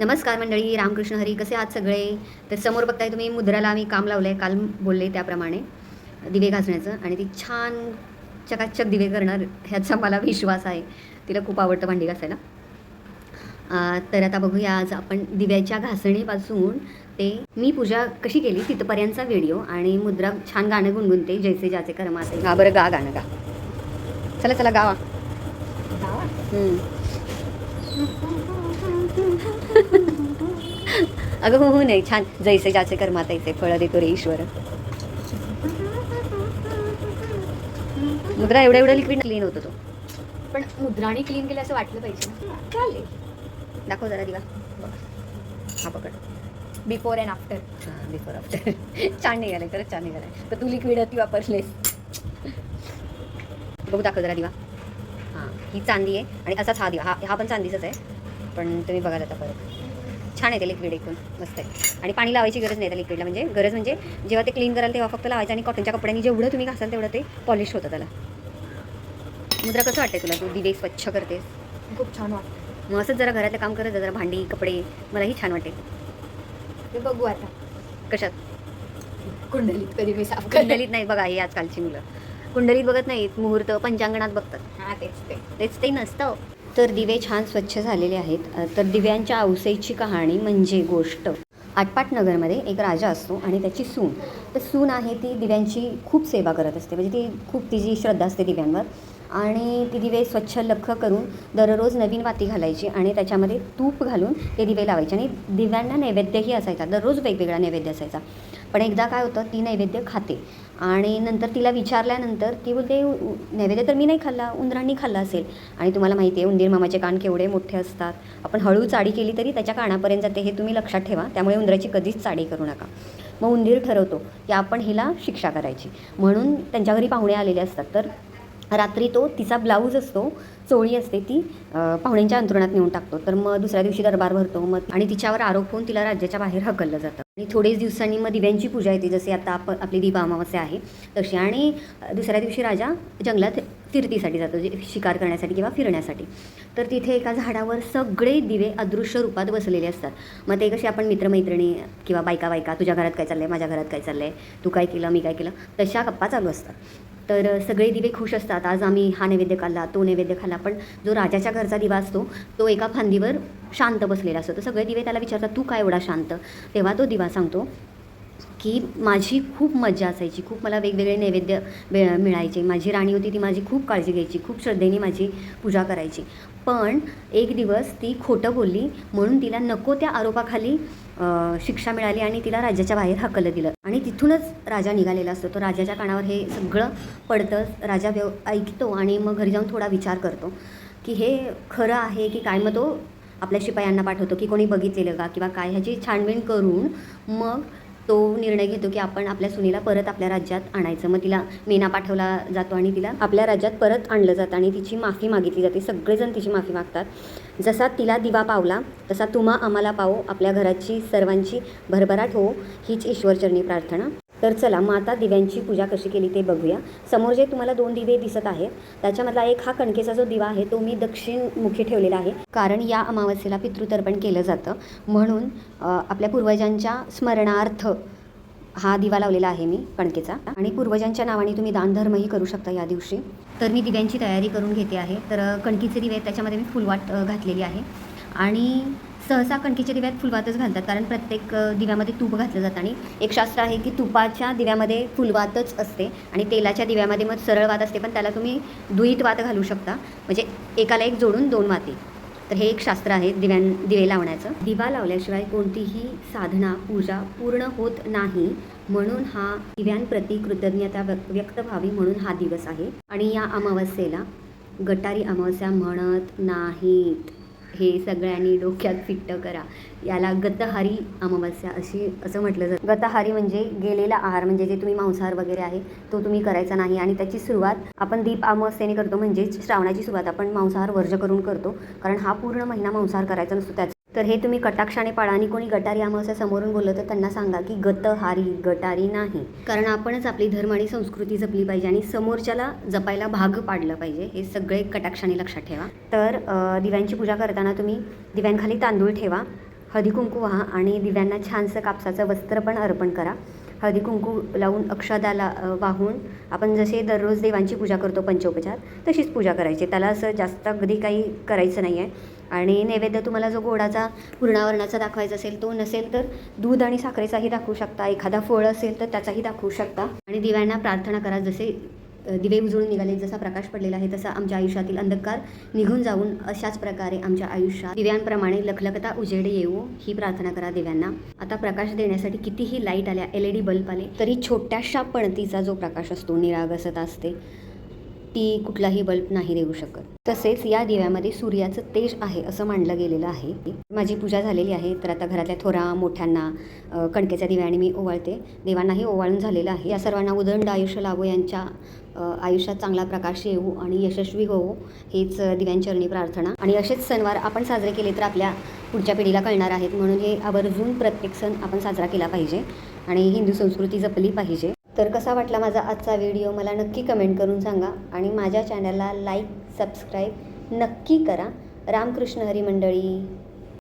नमस्कार मंडळी रामकृष्ण हरी कसे आहात सगळे? तर समोर बघताय तुम्ही मुद्राला आम्ही काम लावलं आहे काल बोलले त्याप्रमाणे दिवे घासण्याचं. आणि ती छान चकाचक दिवे करणार ह्याचा मला विश्वास आहे. तिला खूप आवडतं भांडी घासायला. तर आता बघूया आज आपण दिव्याच्या घासणीपासून ते मी पूजा कशी केली तिथपर्यंतचा व्हिडिओ आणि मुद्रा छान गाणं गुणगुणते जैसे जाचे कर्माचे गा बरं गा गाणं गा. चला चला गावा? हम्म. अगं हो हो नाही छान. जैसे जाचे कर्मा तैसे फळ देतो रे ईश्वर. मुद्रा एवढं एवढं लिक्विड क्लीन होतो तो. पण मुद्राने क्लीन केलं असं वाटलं पाहिजे ना. चालेल. दाखव जरा दिवा. बघ. हा पकड. बिफोर अँड आफ्टर हां बिफोर आफ्टर छान निघालाय खरंच छान निघालाय. तर तू लिक्विड ती वापरलेस. बघू दाखव जरा दिवा. हां ही चांदी आहे आणि असाच हा दिवा. हा हा पण चांदीचाच आहे. पण तुम्ही बघाल आता परत. छान आहे ते लिक्विड एकूण मस्त आहे. आणि पाणी लावायची गरज नाही त्या लिक्विडला म्हणजे गरज म्हणजे जेव्हा ते क्लीन कराल तेव्हा फक्त लावायचं आणि कॉटनच्या कपड्यांनी जेवढं तुम्ही घासाल तेवढं ते पॉलिश होतं त्याला. मुद्रा कसं वाटते तुला? तू दिवे स्वच्छ करतेस. खूप छान वाटतं मग असंच जरा घरातलं काम करत जरा भांडी कपडे मलाही छान वाटेल. ते बघू आता. कशात? कुंडलीत कधी मी साफ कुंडलीत नाही बघा ही आजकालची मुलं. कुंडलीत बघत नाहीत मुहूर्त पंचांगणात बघतात. हां तेच ते. तेच ते नसतं. तर दिवे छान स्वच्छ झालेले आहेत. तर दिव्यांच्या औसेची कहाणी म्हणजे गोष्ट. आटपाटनगरमध्ये एक राजा असतो आणि त्याची सून. तर सून आहे ती दिव्यांची खूप सेवा करत असते. म्हणजे ती खूप तिची श्रद्धा असते दिव्यांवर आणि ती दिवे स्वच्छ लख करून दररोज नवीन वाती घालायची आणि त्याच्यामध्ये तूप घालून ते दिवे लावायचे. आणि दिव्यांना नैवेद्यही असायचा. दररोज वेगवेगळा नैवेद्य असायचा. पण एकदा काय होतं ती नैवेद्य खाते. आणि नंतर तिला विचारल्यानंतर ती बोलते नैवेद्य तर मी नाही खाल्ला उंदरांनी खाल्ला असेल. आणि तुम्हाला माहिती आहे उंदीर मामाचे कान केवढे मोठे असतात. आपण हळू चाडी केली तरी त्याच्या कानापर्यंत जाते हे तुम्ही लक्षात ठेवा. त्यामुळे उंदराची कधीच चाडी करू नका. मग उंदीर ठरवतो की आपण हिला शिक्षा करायची. म्हणून त्यांच्या घरी पाहुणे आलेले असतात. तर रात्री तो तिचा ब्लाऊज असतो चोळी असते ती पाहुण्यांच्या अंतरुणात नेऊन टाकतो. तर मग दुसऱ्या दिवशी दरबार भरतो. मग आणि तिच्यावर आरोप होऊन तिला राज्याच्या बाहेर हकललं जातं. आणि थोडेच दिवसांनी मग दिव्यांची पूजा येते. जसे आता आप आपली दीपा अमावस्या आहे तशी. आणि दुसऱ्या दिवशी राजा जंगलात फिरतीसाठी जातो जे शिकार करण्यासाठी किंवा फिरण्यासाठी. तर तिथे एका झाडावर सगळे दिवे अदृश्य रूपात बसलेले असतात. मग ते कसे आपण मित्रमैत्रिणी किंवा बायका बायका तुझ्या घरात काय चाललं आहे माझ्या घरात काय चाललं आहे तू काय केलं? मी काय केलं? तशा गप्पा चालू असतात. तर सगळे दिवे खुश असतात. आज आम्ही हा नैवेद्य खाल्ला तो नैवेद्य खाल्ला. पण जो राजाच्या घरचा दिवा असतो तो एका फांदीवर शांत बसलेला असतो. तर सगळे दिवे त्याला विचारतात तू काय एवढा शांत? तेव्हा तो दिवा सांगतो की माझी खूप मज्जा असायची खूप मला वेगवेगळे नैवेद्य वे मिळायचे. माझी राणी होती ती माझी खूप काळजी घ्यायची खूप श्रद्धेने माझी पूजा करायची. पण एक दिवस ती खोटं बोलली म्हणून तिला नको त्या आरोपाखाली शिक्षा मिळाली आणि तिला राज्याच्या बाहेर हकललं दिलं आणि तिथूनच राजा निघालेला असतो. तो राजाच्या कानावर हे सगळं पडतं राजा व्यव ऐकतो आणि मग घरी जाऊन थोडा विचार करतो की हे खरं आहे की काय? मग तो आपल्या शिपायांना पाठवतो की कोणी बघितलेलं का? किंवा काय? ह्याची छानबीन करून मग तो निर्णय घेतो की आपण आपल्या सुनेला परत आपल्या राज्यात आणायचं. मग तिला मेना पाठवला जातो आणि तिला आपल्या राज्यात परत आणलं जातं आणि तिची माफी मागितली जाते. सगळेजण तिची माफी मागतात. जसा तिला दिवा पावला तसा तुम्हा आम्हाला पावो. आपल्या घराची सर्वांची भरभराट हो हीच ईश्वरचरणी प्रार्थना. तर चला मग आता दिव्यांची पूजा कशी केली ते बघूया. समोर जे तुम्हाला दोन दिवे दिसत आहेत त्याच्यामधला एक हा कणकेचा जो दिवा आहे तो मी दक्षिणमुखी ठेवलेला आहे. कारण या अमावस्येला पितृतर्पण केलं जातं. म्हणून आपल्या पूर्वजांच्या स्मरणार्थ हा दिवा लावलेला आहे मी कणकेचा. आणि पूर्वजांच्या नावाने तुम्ही दानधर्मही करू शकता या दिवशी. तर मी दिव्यांची तयारी करून घेते आहे. तर कणकीचे दिवे आहेत त्याच्यामध्ये मी फुलवाट घातलेली आहे. आणि सहसा कणकीच्या दिव्यात फुलवातच घालतात कारण प्रत्येक दिव्यामध्ये तूप घातलं जातं आणि एक शास्त्र आहे की तुपाच्या दिव्यामध्ये फुलवातच असते आणि तेलाच्या दिव्यामध्ये मग सरळ वात असते पण त्याला तुम्ही दुईत वात घालू शकता. म्हणजे एकाला एक जोडून दोन वाती. तर हे एक शास्त्र आहे दिव्यां दिवे लावण्याचं. दिवा लावल्याशिवाय कोणतीही साधना पूजा पूर्ण होत नाही म्हणून हा दिव्यांप्रती कृतज्ञता व्यक्त व्हावी म्हणून हा दिवस आहे. आणि या अमावस्येला गटारी अमावस्या म्हणत नाहीत. हे सगळ्यांनी डोक्यात फिट्ट करा. याला गतहारी अमावस्या अशी असं म्हटलं जातं. गतहारी म्हणजे गेलेला आहार म्हणजे जे तुम्ही मांसाहार वगैरे आहे तो तुम्ही करायचा नाही. आणि त्याची सुरुवात आपण दीप अमावस्येने करतो म्हणजेच श्रावणाची सुरुवात आपण मांसाहार वर्ज करून करतो. कारण हा पूर्ण महिना मांसाहार करायचा नसतो त्याचा तर हे तुम्ही कटाक्षाने पाळा आणि कोणी गटारी अमावस्या समोरून बोललं तर त्यांना सांगा की गतहारी गटारी नाही. कारण आपणच आपली धर्म आणि संस्कृती जपली पाहिजे आणि समोरच्याला जपायला भाग पाडलं पाहिजे हे सगळे कटाक्षाने लक्षात ठेवा. तर दिव्यांची पूजा करताना तुम्ही दिव्यांखाली तांदूळ ठेवा हळदी कुंकू व्हा आणि दिव्यांना छानसं कापसाचं वस्त्र पण अर्पण करा. हळदी कुंकू लावून अक्षदाला वाहून आपण जसे दररोज देवांची पूजा करतो पंचोपचार तशीच पूजा करायची. त्याला असं जास्त अगदी काही करायचं नाही आहे आणि नैवेद्य तुम्हाला जो गोडाचा पूर्णावरणाचा दाखवायचा असेल तो नसेल तर दूध आणि साखरेचाही दाखवू शकता. एखादा फळ असेल तर त्याचाही दाखवू शकता. आणि दिव्यांना प्रार्थना करा. जसे दिवे उजळून निघाले जसा प्रकाश पडलेला आहे तसा आमच्या आयुष्यातील अंधकार निघून जाऊन अशाच प्रकारे आमच्या आयुष्यात दिव्यांप्रमाणे लखलखता उजेड येऊ ही प्रार्थना करा दिव्यांना. आता प्रकाश देण्यासाठी कितीही लाइट आल्या एल ई डी बल्ब आले तरी छोट्याशा पणतीचा जो प्रकाश असतो निरागसता असते. ती कुठलाही बल्ब नाही देऊ शकत. तसेच या दिव्यामध्ये सूर्याचं तेज आहे असं मानलं गेलेलं आहे. माझी पूजा झालेली आहे तर आता घरातल्या थोरा मोठ्यांना कणकेच्या दिव्याने मी ओवाळते. देवांनाही ओवाळून झालेलं आहे. या सर्वांना उदंड आयुष्य लाभो यांच्या आयुष्यात चांगला प्रकाश येऊ आणि यशस्वी होवो हेच दिव्यांचरणी प्रार्थना. आणि असेच सणवार आपण साजरे केले तर आपल्या पुढच्या पिढीला कळणार आहेत. म्हणून हे आवर्जून प्रत्येक सण आपण साजरा केला पाहिजे. आणि हिंदू संस्कृती जपली पाहिजे. तर कसा वाटला माझा आजचा व्हिडिओ मला नक्की कमेंट करून सांगा आणि माझ्या चॅनलला लाईक सबस्क्राईब नक्की करा. रामकृष्ण हरी मंडळी.